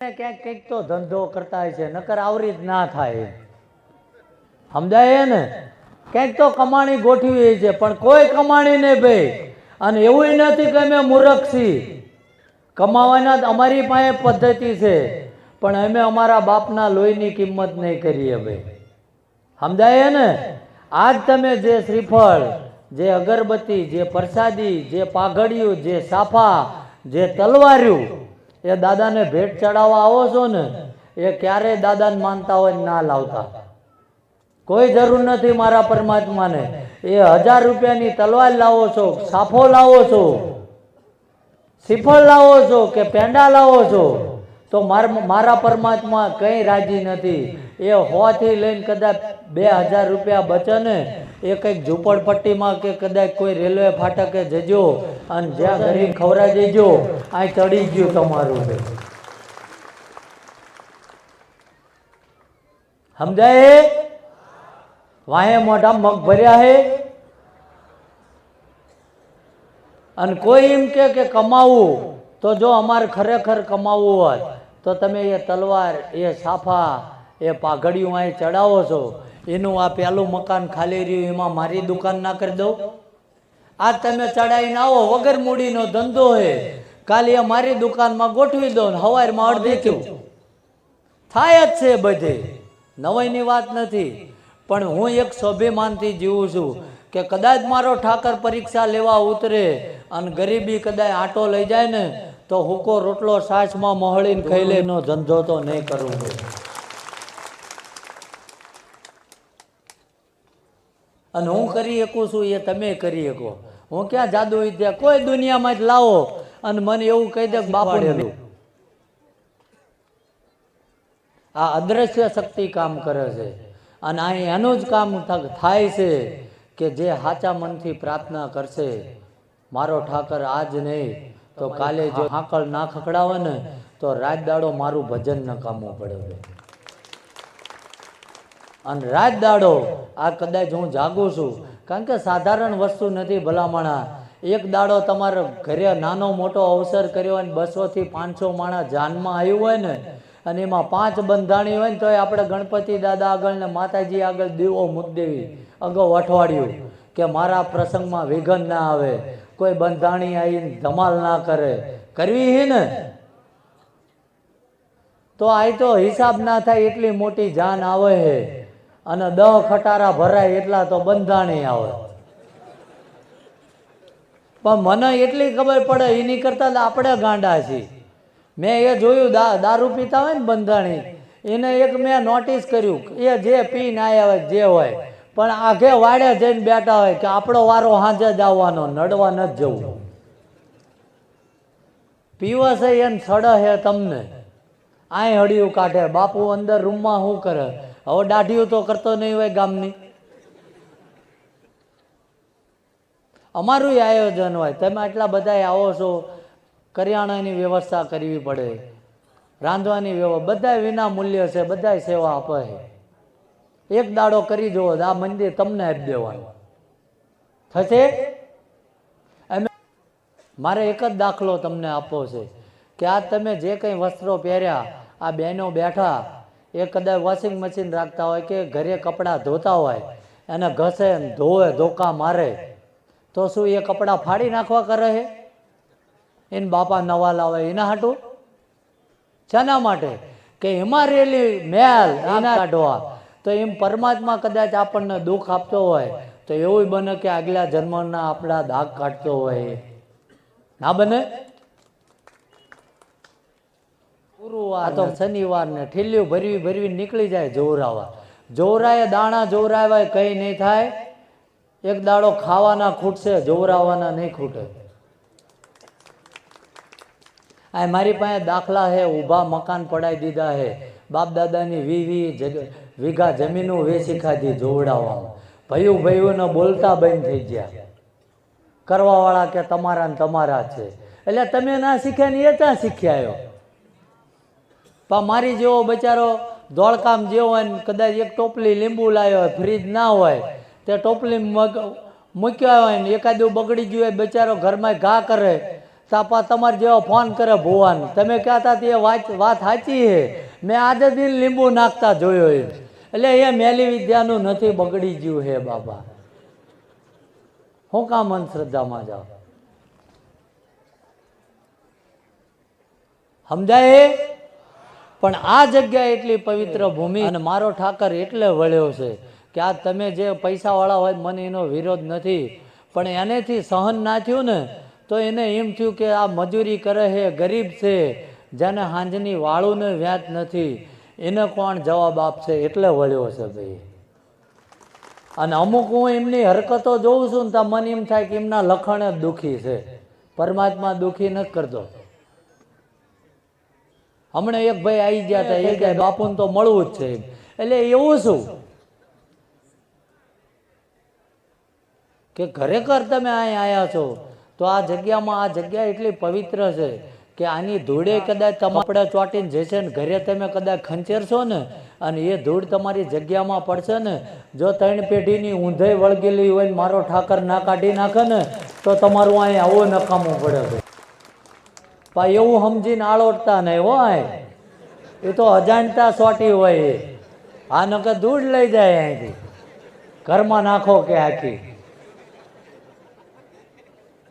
ક્યાંક કંઈક તો ધંધો કરતા હોય છે, નકર આવરી જ ના થાય. સમજાય ને ક્યાંક તો કમાણી ગોઠવી છે, પણ કોઈ કમાણી નહીં ભાઈ. અને એવું નથી કે અમે મૂર્ખ છીએ કમાવાના અમારી પાસે પદ્ધતિ છે, પણ અમે અમારા બાપના લોહીની કિંમત નહીં કરીએ ભાઈ. સમજાય ને આજ તમે જે શ્રીફળ, જે અગરબત્તી, જે પ્રસાદી, જે પાઘડિયું, જે સાફા, જે તલવાર્યું એ દાદાને ભેટ ચડાવવા આવો છો ને, એ ક્યારેય દાદાને માનતા હોય ના લાવતા. કોઈ જરૂર નથી મારા પરમાત્માને. એ હજાર રૂપિયાની તલવાર લાવો છો સાફો લાવો છો સિફળ લાવો છો કે પેંડા લાવો છો? તો માર પરમાત્મા કંઈ રાજી નથી. એ હોથી લઈને કદાચ બે હજાર રૂપિયા બચને એ કંઈક ઝૂંપડપટ્ટીમાં કે કદાચ કોઈ રેલવે ફાટકે જજો અને જ્યાં ગરીબ ખવરા જજો આ ચડી ગયું તમારું સમજાય? વાહે મોઢા મગ ભર્યા હે? અને કોઈ એમ કે કમાવું. તો જો અમારે ખરેખર કમાવવું હોય, તો તમે એ તલવાર, એ સાફા, એ પાઘડિયું અહીં ચડાવો છો. એનું આ પહેલું મકાન ખાલી રહ્યું, એમાં મારી દુકાન ના કરી દઉં? આ તમે ચડાવીને આવો, વગર મૂડીનો ધંધો હે. કાલે એ મારી દુકાનમાં ગોઠવી દો ને હવારમાં અડધી થયું. થાય જ છે બધે. નવાઈની વાત નથી. પણ હું એક સ્વાભિમાનથી જીવું છું કે કદાચ મારો ઠાકર પરીક્ષા લેવા ઉતરે અને ગરીબી કદાચ આંટો લઈ જાય ને તો હુકો રોટલો સાસમાં મહળીને ખાઈ લે. એનો ધંધો તો નહીં કરવો. અને હું કરી શકું છું એ તમે કરી શકો. હું ક્યાં જાદુ વિદ્યા? કોઈ દુનિયામાં જ લાવો. અને મને એવું કહી દે બાપડેલું આ અદ્રશ્ય શક્તિ કામ કરે છે. અને અહીં એનું જ કામ થાય છે કે જે સાચા મનથી પ્રાર્થના કરશે મારો ઠાકર આજ નહીં. તો કાલે જો હાંકળ ના ખકડાવે ને તો રાત દાડો મારું ભજન નકામું પડે અને રાત દાડો આ કદાચ હું જાગું છું કારણ કે સાધારણ વસ્તુ નથી ભલામણા. એક દાડો તમારે ઘરે નાનો મોટો અવસર કર્યો હોય ને બસો થી પાંચસો માણસ જાનમાં આવ્યું હોય ને અને એમાં પાંચ બંધાણી હોય ને તો આપણે ગણપતિ દાદા આગળ ને માતાજી આગળ દીવો મૂકી દેવી. અગાઉ અઠવાડિયું કે મારા પ્રસંગમાં વિઘન ના આવે. કોઈ બંધાણી આવીને ધમાલ ના કરે. કરવી હે ને? તો આ તો હિસાબ ના થાય એટલી મોટી જાન આવે છે અને દહ ખટારા ભરાય એટલા તો બંધાણી આવે. પણ મને એટલી ખબર પડે, એની કરતા આપણે ગાંડા છીએ. મેં એ જોયું દારૂ પીતા હોય ને બંધાણી, એને એક મેં નોટિસ કર્યું, એ જે પીને આવ્યા હોય, જે હોય પણ આઘે વાડે જઈને બેઠા હોય કે આપણો વારો હાંજે જ આવવાનો, નડવા ન જવું. પીવસે એમ સડે હે તમને. આય હડિયું કાઢે. બાપુ અંદર રૂમમાં શું કરે? હવે દાઢીયું તો કરતો નહીં હોય ગામની. અમારું આયોજન હોય. તમે આટલા બધા આવો છો. કરિયાણાની વ્યવસ્થા કરવી પડે. રાંધવાની વ્યવસ્થા બધા વિના મૂલ્ય છે. બધા સેવા આપે એક દાડો કરી જુઓ આ મંદિર તમને આપી દેવાનું. થશે? અમે મારે એક જ દાખલો તમને આપવો છે કે આ તમે જે કંઈ વસ્ત્રો પહેર્યા, આ બહેનો બેઠા, એ કદાચ વોશિંગ મશીન રાખતા હોય કે ઘરે કપડાં ધોતા હોય, એને ઘસે ધોવે, ધોકા મારે, તો શું એ કપડાં ફાડી નાખવા કરે છે? એને બાપા નવા લાવે, એના હાટું? શાના માટે? કે એમાં રેલી મેલ, એના કાઢવા તો એમ પરમાત્મા કદાચ આપણને દુઃખ આપતો હોય, તો એવું બને કે આગલા જન્મના આપણા દાગ કાઢતો હોય. ના બને? આ તો શનિવાર ને ઠીલ્યું ભરવી ભરવી નીકળી જાય જોરાવા જોરાએ દાણા જોરાવાય કઈ નહીં થાય. એક દાડો ખાવાના ખૂટશે જોરાવાના નહીં ખૂટે. આ મારી પાસે દાખલા હે, ઊભા મકાન પડાવી દીધા હે. બાપ દાદાની વી વી જગ- વીઘા જમીનો વેચી ખાધી જોવડાવવા. ભયું ભયુંને બોલતા બંધ થઈ ગયા. કરવાવાળા કે તમારા ને તમારા છે. એટલે તમે ના શીખ્યા ને એ ત્યાં શીખ્યા પણ મારી જેવો બચારો દોડકામ જેવો હોય ને કદાચ એક ટોપલી લીંબુ લાવ્યો હોય, ફ્રીજ ના હોય, તે ટોપલી મગ મૂક્યા હોય ને એકાદું બગડી ગયું હોય, બચારો ઘરમાં ઘા કરે તાપા તમારે જેવો ફોન કરે ભુવાન. તમે કહેતા તે વાત સાચી છે મેં આજે દિન લીંબુ નાખતા જોયો એ એટલે એ મેલી વિદ્યાનું નથી, બગડી ગયું હે બાબા. હું કામ અંધશ્રદ્ધામાં જાઓ સમજાય? પણ આ જગ્યા એટલી પવિત્ર ભૂમિ અને મારો ઠાકર એટલે વળ્યો છે કે આ તમે જે પૈસાવાળા હોય મને એનો વિરોધ નથી. પણ એનેથી સહન ના થયું ને, તો એને એમ થયું કે આ મજૂરી કરે છે ગરીબ છે, જેને હાંજની વાળું ને વ્યાજ નથી. એને કોણ જવાબ આપશે એટલે વળ્યો છે ભાઈ. અને અમુક હું એમની હરકતો જોઉં છું ને તો મને એમ થાય કે એમના લખણ જ દુઃખી છે. પરમાત્મા દુઃખી નથી કરતો. હમણાં એક ભાઈ આવી ગયા હતા એ કે બાપુને તો મળવું જ છે. એટલે એવું શું? કે ખરેખર તમે અહીં આવ્યા છો, તો આ જગ્યામાં આ જગ્યા એટલી પવિત્ર છે કે આની ધૂળે કદાચ તમારા ચોટીને જશે ને ઘરે તમે કદાચ ખંચેરશો ને, અને એ ધૂળ તમારી જગ્યામાં પડશે ને, જો ત્રણ પેઢીની ઊંધાઈ વળગેલી હોય ને મારો ઠાકર ના કાઢી નાખે ને, તો તમારું અહીં આવું નકામું પડે છે. પા એવું સમજીને આળોટતા નહીં હો આય. એ તો અજાણતા સોટી હોય એ. આ નકર ધૂળ લઈ જાય અહીંથી. ઘરમાં નાખો કે આખી.